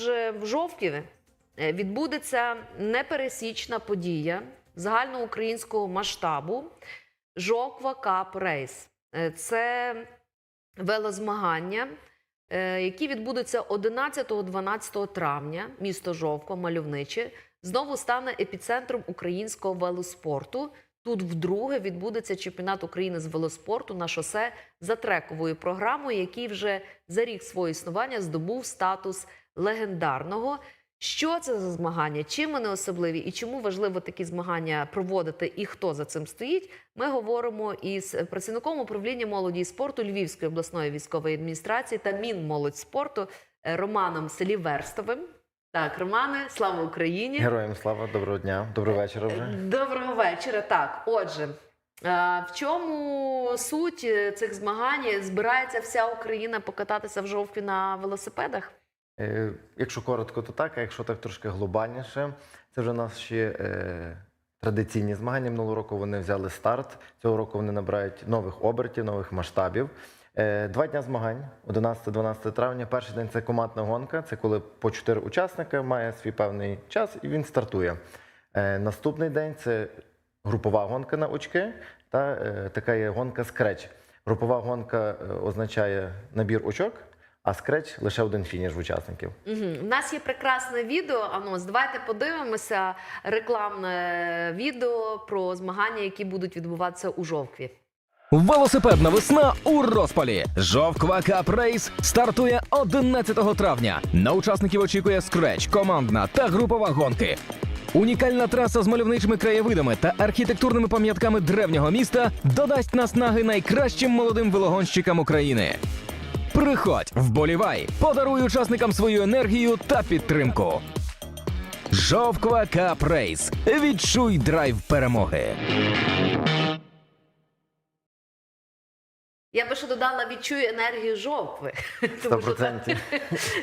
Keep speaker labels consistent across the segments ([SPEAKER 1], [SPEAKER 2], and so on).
[SPEAKER 1] В жовтні е, відбудеться непересічна подія загальноукраїнського масштабу Жоква Кап Рейс. Е, Це велозмагання, е, які відбудуться 11-12 травня. Місто Жовква, мальовниче, знову стане епіцентром українського велоспорту. Тут вдруге відбудеться чемпіонат України з велоспорту на шосе за трековою програмою, який вже за рік свого існування здобув статус легендарного. Що це за змагання? Чим вони особливі і чому важливо такі змагання проводити і хто за цим стоїть? Ми говоримо із працівником управління молоді і спорту Львівської обласної військової адміністрації та Мінмолодь спорту е, Романом Селіверстовим. Так, Романе, слава Україні!
[SPEAKER 2] Героям слава, доброго дня, доброго вечора вже.
[SPEAKER 1] Доброго вечора. Так, отже, е, в чому суть е, цих змагань? Збирається вся Україна покататися в жовтні на велосипедах?
[SPEAKER 2] Е, Якщо коротко, то так, а якщо так трошки глобальніше, це вже наші е, традиційні змагання. Минулого року вони взяли старт. Цього року вони набирають нових обертів, нових масштабів. Е, Два дня змагань 11-12 травня. Перший день це командна гонка. Це коли по чотири учасника має свій певний час і він стартує. Е, Наступний день це групова гонка на очки та така є гонка скреч. Групова гонка означає набір очок, а скреч лише один фініш в учасників.
[SPEAKER 1] Угу. У нас є прекрасне відео. Анонс. Давайте подивимося рекламне відео про змагання, які будуть відбуватися у жовтві.
[SPEAKER 3] Велосипедна весна у розпалі. Жовква Кап Рейс стартує 11 травня. На учасників очікує скреч, командна та групова гонки. Унікальна траса з мальовничими краєвидами та архітектурними пам'ятками древнього міста додасть наснаги найкращим молодим велогонщикам України. Приходь, вболівай, подаруй учасникам свою енергію та підтримку. Жовква Кап Рейс. Відчуй драйв перемоги.
[SPEAKER 1] Я би ще додала відчую енергію жовтви. Тому що це-
[SPEAKER 2] 100%.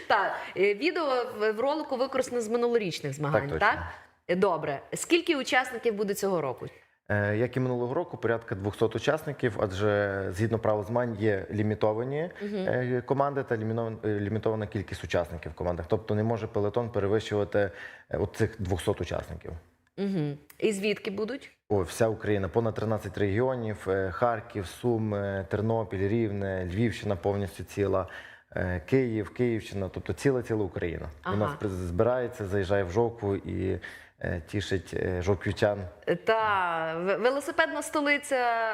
[SPEAKER 1] Так, е, відео в в ролику використано з минулорічних змагань,
[SPEAKER 2] Так,
[SPEAKER 1] так?
[SPEAKER 2] точно.
[SPEAKER 1] Е, Добре. Скільки учасників буде цього року?
[SPEAKER 2] Е, Як і минулого року, порядка 200 учасників, адже згідно правил змагань є лімітовані е, команди та е, лімітована кількість учасників в командах. Тобто не може пелетон перевищувати от цих 200 учасників.
[SPEAKER 1] Угу. І звідки будуть?
[SPEAKER 2] О, вся Україна, понад 13 регіонів: Харків, Суми, Тернопіль, Рівне, Львівщина повністю ціла. Е, Київ, Київщина, тобто ціла ціла Україна.
[SPEAKER 1] Ага.
[SPEAKER 2] У нас збирається, заїжджає в жовку і е, тішить е.
[SPEAKER 1] Та велосипедна столиця,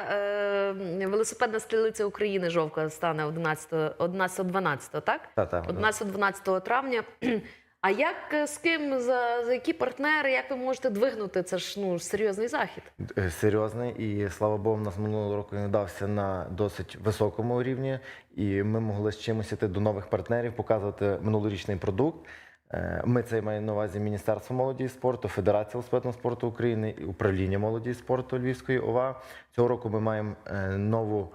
[SPEAKER 1] велосипедна столиця України жовка стане 11 11-12, так?
[SPEAKER 2] Та-та,
[SPEAKER 1] 11-12 травня. А як е, з ким за, за які партнери? Як ви можете двигнути? Це ж ну серйозний захід.
[SPEAKER 2] Е, серйозний, і слава Богу, в нас минулого року він дався на досить високому рівні, і ми могли з чимось іти до нових партнерів, показувати минулорічний продукт. Е, Ми це маємо на увазі Міністерство молоді і спорту, Федерація велосипедного спорту України і управління молоді і спорту Львівської ОВА. Цього року ми маємо нову.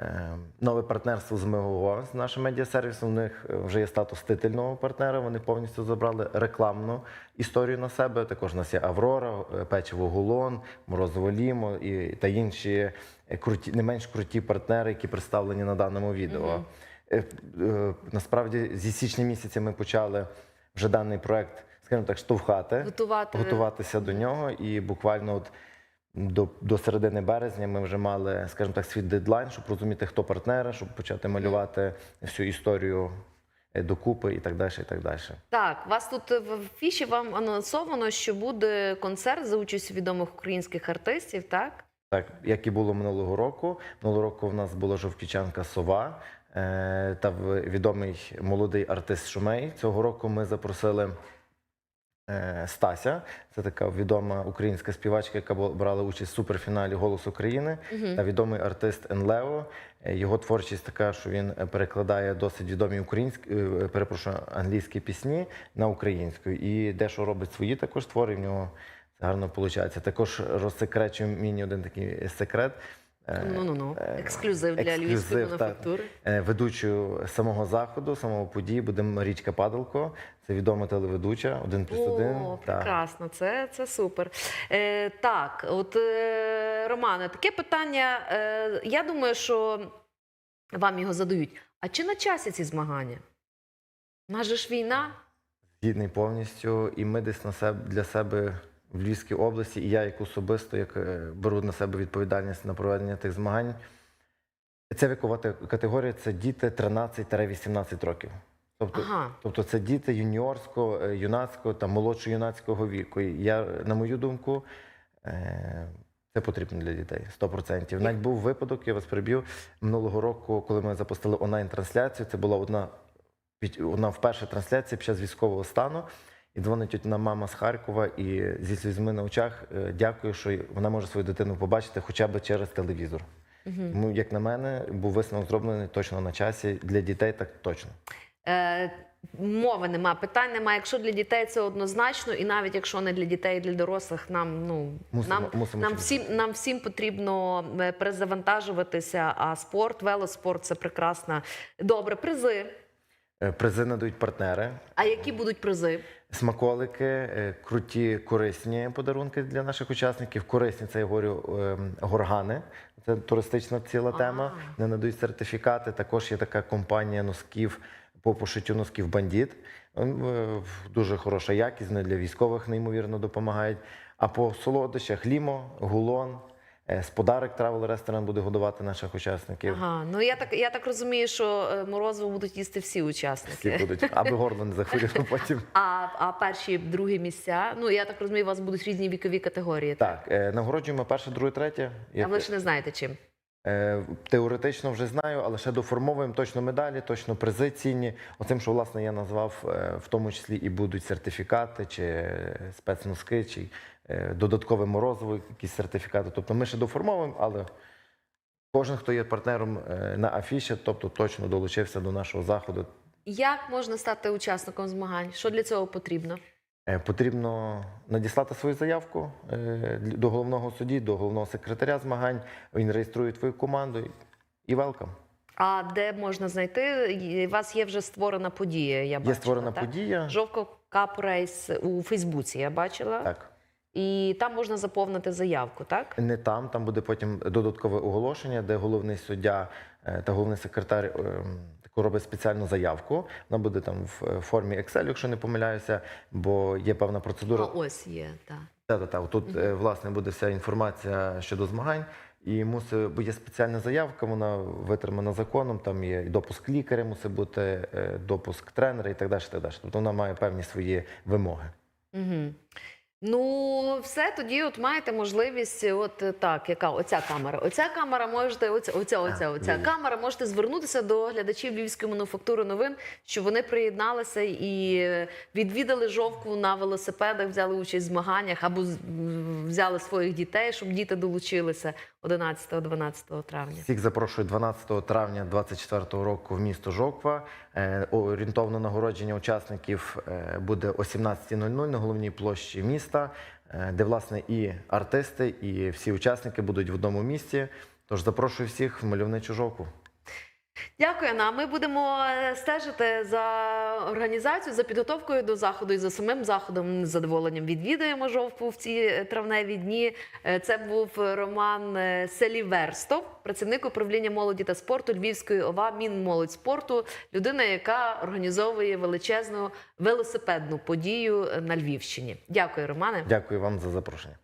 [SPEAKER 2] Е, Нове партнерство з МГО, з нашим медіасервісом. У них е, вже є статус титульного партнера. Вони повністю забрали рекламну історію на себе. Також у нас є Аврора, е, Печиво Гулон, Морозово Лімо і та інші е, круті, не менш круті партнери, які представлені на даному відео. Е, Насправді, зі січня місяця ми почали вже даний проект, скажімо так, штовхати,
[SPEAKER 1] Готувати
[SPEAKER 2] готуватися до нього. І буквально от до, до середини березня ми вже мали, скажімо так, свій дедлайн, щоб розуміти, хто партнери, щоб почати малювати всю історію е, докупи і так далі. І так далі.
[SPEAKER 1] Так, вас тут е, в фіші вам анонсовано, що буде концерт за участю відомих українських артистів, так?
[SPEAKER 2] Так, як і було минулого року. Минулого року в нас була жовківчанка Сова е, та відомий молодий артист Шумей. Цього року ми запросили Стася. Це така відома українська співачка, яка брала участь в суперфіналі Голос України. Та відомий артист Енлео. Е, Його творчість така, що він е, перекладає досить відомі українські, е, перепрошую, англійські пісні на українську. І дещо робить свої також твори. В нього це гарно виходить. Також розсекречую міні один такий секрет.
[SPEAKER 1] Ну ну ну ексклюзив для львівської мануфактури.
[SPEAKER 2] Е, Ведучою самого заходу, самого події буде Марічка Падалко. Це відома телеведуча, один плюс один.
[SPEAKER 1] О, прекрасно, це, це супер. Е, так, от е, Романе, таке питання. Е, я думаю, що вам його задають. А чи на часі ці змагання? У нас же ж війна?
[SPEAKER 2] Згідний повністю. І ми десь на себе для себе в Львівській області, і я як особисто, як е, беру на себе відповідальність на проведення тих змагань. Ця вікова категорія це діти 13-18 років. Тобто,
[SPEAKER 1] Ага.
[SPEAKER 2] тобто це діти юніорського, е, юнацького та молодшого юнацького віку. І я, на мою думку, е, це потрібно для дітей 100%. Навіть був випадок, я вас приб'ю минулого року, коли ми запустили онлайн-трансляцію. Це була одна одна вперше трансляція під час військового стану. І дзвонить одна мама з Харкова і зі слізьми на очах е, дякую, що вона може свою дитину побачити хоча б через телевізор. Тому, як на мене, був висновок зроблений точно на часі. Для дітей так точно.
[SPEAKER 1] Е, мови нема, питань нема. Якщо для дітей це однозначно, і навіть якщо не для дітей, для дорослих, нам ну
[SPEAKER 2] Мусимо-
[SPEAKER 1] нам,
[SPEAKER 2] мусимо
[SPEAKER 1] нам всім нам всім потрібно е, перезавантажуватися. А спорт, велоспорт це прекрасно. Добре, призи.
[SPEAKER 2] Е, Призи надають партнери.
[SPEAKER 1] А які будуть призи?
[SPEAKER 2] Смаколики, е, круті, корисні подарунки для наших учасників. Корисні це я говорю ем, горгани. Це туристична ціла
[SPEAKER 1] Ага.
[SPEAKER 2] тема. Не надають сертифікати. Також є така компанія носків по пошиттю носків бандіт. Ем, Дуже хороша якість, для військових неймовірно допомагають. А по солодощах лімо, гулон. Е, З Travel ресторан буде годувати наших учасників.
[SPEAKER 1] Ага, ну я так я так розумію, що е, морозиво будуть їсти всі учасники.
[SPEAKER 2] Всі будуть, аби горло не захворіло потім.
[SPEAKER 1] А, а перші, другі місця. Ну я так розумію, у вас будуть різні вікові категорії.
[SPEAKER 2] Так, е, нагороджуємо перше, друге, третє.
[SPEAKER 1] А ви ж не знаєте чим.
[SPEAKER 2] Е, Теоретично вже знаю, але ще доформовуємо точно медалі, точно призи цінні. Оцим, що власне я назвав, е, в тому числі і будуть сертифікати, чи е, спецноски, чи е, додаткове морозиво, якісь сертифікати. Тобто ми ще доформовуємо, але кожен, хто є партнером е, на афіші, тобто точно долучився до нашого заходу.
[SPEAKER 1] Як можна стати учасником змагань? Що для цього потрібно?
[SPEAKER 2] Е, Потрібно надіслати свою заявку е, до головного судді, до головного секретаря змагань. Він реєструє твою команду і велкам.
[SPEAKER 1] А де можна знайти? У вас є вже створена подія. Я бачила,
[SPEAKER 2] Є створена
[SPEAKER 1] так?
[SPEAKER 2] подія.
[SPEAKER 1] Жовко Кап Рейс у Фейсбуці. Я бачила.
[SPEAKER 2] Так.
[SPEAKER 1] І там можна заповнити заявку, так?
[SPEAKER 2] Не там, там буде потім додаткове оголошення, де головний суддя е, та головний секретар ем, робить спеціальну заявку. Вона буде там в е, формі Excel, якщо не помиляюся, бо є певна
[SPEAKER 1] А
[SPEAKER 2] процедура.
[SPEAKER 1] ось є, так.
[SPEAKER 2] Та-та-та, тут е, власне буде вся інформація щодо змагань. І мусить, бо є спеціальна заявка, вона витримана законом. Там є і допуск лікаря, мусить бути допуск тренера і так далі. Так далі. Тобто вона має певні свої вимоги.
[SPEAKER 1] Угу. Ну, все, тоді от маєте можливість, от е, так, яка оця камера. Оця камера можете, оця, оця, оця, оця камера, можете звернутися до глядачів Львівської мануфактури новин, що вони приєдналися і е, відвідали жовкву на велосипедах, взяли участь в змаганнях або взяли своїх дітей, щоб діти долучилися 11-12 травня.
[SPEAKER 2] Всіх запрошую 12 травня 2024 року в місто Жоква. Е, Орієнтовне нагородження учасників буде о 17.00 на головній площі міста, е, де власне і артисти, і всі учасники будуть в одному місці. Тож запрошую всіх в мальовничу Жокву.
[SPEAKER 1] Дякую, Анна. Ми будемо е, стежити за організацією, за підготовкою до заходу і за самим заходом. З задоволенням відвідуємо жовтку в ці е, травневі дні. Е, Це був Роман Селіверстов, працівник управління молоді та спорту Львівської ОВА Мінмолодь спорту, людина, яка організовує величезну велосипедну подію на Львівщині. Дякую, Романе.
[SPEAKER 2] Дякую вам за запрошення.